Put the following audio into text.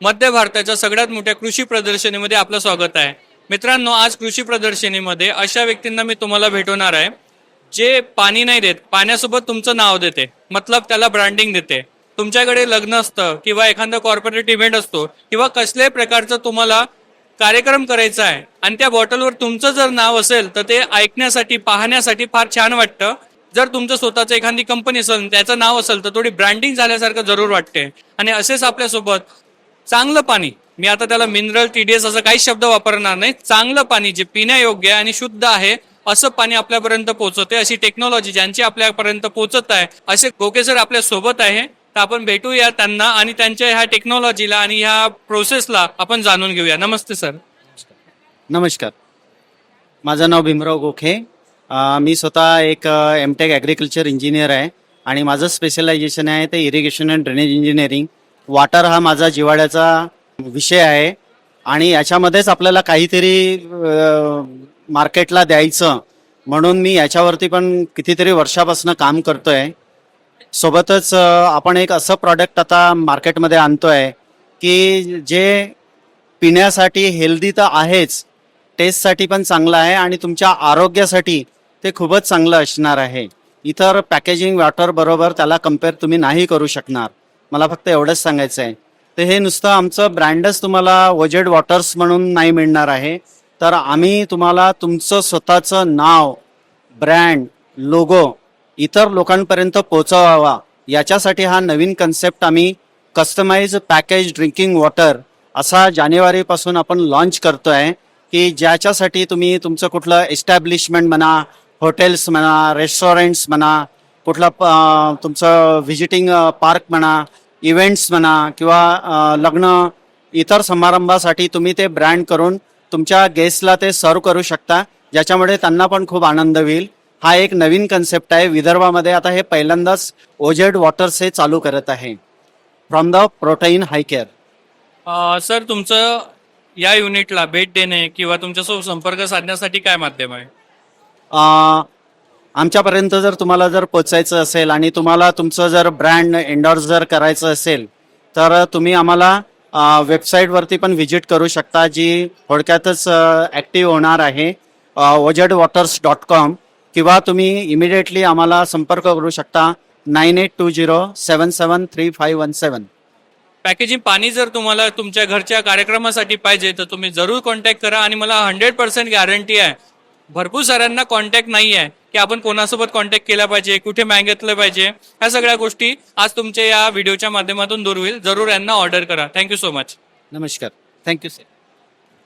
मध्य भारताच्या सगळ्यात मोठ्या कृषी प्रदर्शनीमध्ये आपलं स्वागत आहे. मित्रांनो आज कृषी प्रदर्शनीमध्ये अशा व्यक्तींना मी तुम्हाला भेटवणार आहे जे पाणी नाही देत पाण्यासोबत तुमचं नाव देते मतलब त्याला ब्रँडिंग देते. तुमच्याकडे लग्न असतं किंवा एखादा कॉर्पोरेट इव्हेंट असतो किंवा कसल्याही प्रकारचं तुम्हाला कार्यक्रम करायचा आहे आणि त्या बॉटलवर तुमचं जर नाव असेल तर ते ऐकण्यासाठी पाहण्यासाठी फार छान वाटतं. जर तुमचं स्वतःचं एखादी कंपनी असेल त्याचं नाव असेल तर थोडी ब्रँडिंग झाल्यासारखं जरूर वाटते. आणि असेच आपल्यासोबत चांगलं पाणी. मी आता त्याला मिनरल टीडीएस असं काही शब्द वापरणार नाही. चांगलं पाणी जे पिण्यायोग्य आहे आणि शुद्ध आहे असं पाणी आपल्यापर्यंत पोहोचवते. अशी टेक्नॉलॉजी ज्यांची आपल्यापर्यंत पोहोचत आहे असे गोके सर आपल्यासोबत आहे. तर आपण भेटूया त्यांना आणि त्यांच्या ह्या टेक्नॉलॉजीला आणि ह्या प्रोसेसला आपण जाणून घेऊया. नमस्ते सर नमस्कार. माझं नाव भीमराव गोखे. मी स्वतः एक एमटेक ॲग्रिकल्चर इंजिनियर आहे आणि माझं स्पेशलायझेशन आहे ते irrigation and drainage engineering water हा माझा जिवाळ्याचा विषय आहे. आणि याच्यामध्येच आपल्याला काहीतरी मार्केटला द्यायचं म्हणून मी याच्यावरती पण कितीतरी वर्षापासून काम करतोय. सोबतच आपण एक असं प्रॉडक्ट आता मार्केटमध्ये आणतोय की जे पिण्यासाठी हेल्दी तर आहेच टेस्टसाठी पण चांगलं आहे आणि तुमच्या आरोग्यासाठी ते खूपच चांगलं असणार आहे. इतर पॅकेजिंग वॉटर बरोबर त्याला कंपेअर तुम्ही नाही करू शकणार. मला फक्त एवढंच सांगायचं आहे. तर हे नुसतं आमचं ब्रँडच तुम्हाला वजेड वॉटर्स म्हणून नाही मिळणार आहे. तर आम्ही तुम्हाला तुमचं स्वतःचं नाव ब्रँड लोगो इतर लोकांपर्यंत पोहोचवावा याच्यासाठी हा नवीन कन्सेप्ट आम्ही कस्टमाइज पॅकेज ड्रिंकिंग वॉटर असा जानेवारीपासून आपण लॉन्च करतो आहे की ज्याच्यासाठी तुम्ही तुमचं कुठलं एस्टॅब्लिशमेंट म्हणा हॉटेल्स म्हणा रेस्टॉरंट्स म्हणा कुठलं तुमचं व्हिजिटिंग पार्क म्हणा इव्हेंट्स म्हणा किंवा लग्न इतर समारंभासाठी तुम्ही ते ब्रँड करून तुमच्या गेस्टला ते सर्व करू शकता ज्याच्यामुळे त्यांना पण खूप आनंद होईल. हा एक नवीन कन्सेप्ट आहे. विदर्भामध्ये आता हे पहिल्यांदाच ओजेड वॉटर्स हे चालू करत आहे. From the protein high care sir तुमचं या युनिटला भेट देणे किंवा तुमच्यासोबत संपर्क साधण्यासाठी काय माध्यम आहे? आमच्यापर्यंत जर तुम्हाला जर पोचायचं असेल आणि तुम्हाला तुमचं जर ब्रँड एंडॉर्स जर करायचं असेल तर तुम्ही आम्हाला वेबसाईटवरती पण व्हिजिट करू शकता जी थोडक्यातच ॲक्टिव्ह होणार आहे. ओजेड वॉटर्स डॉट कॉम किंवा तुम्ही इमिडिएटली आम्हाला संपर्क करू शकता nine eight two zero seven seven three five one seven. Packaging पाणी जर तुम्हाला तुमच्या घरच्या कार्यक्रमासाठी पाहिजे तर तुम्ही जरूर कॉन्टॅक्ट करा आणि मला हंड्रेड पर्सेंट गॅरंटी आहे. भरपूर साऱ्यांना कॉन्टॅक्ट नाही आहे की आपण कोणासोबत कॉन्टॅक्ट केला पाहिजे कुठे मागितलं पाहिजे ह्या सगळ्या गोष्टी आज तुमच्या या व्हिडिओच्या माध्यमातून दूर होईल. जरूर यांना ऑर्डर करा. थँक्यू सो मच नमस्कार. Thank you sir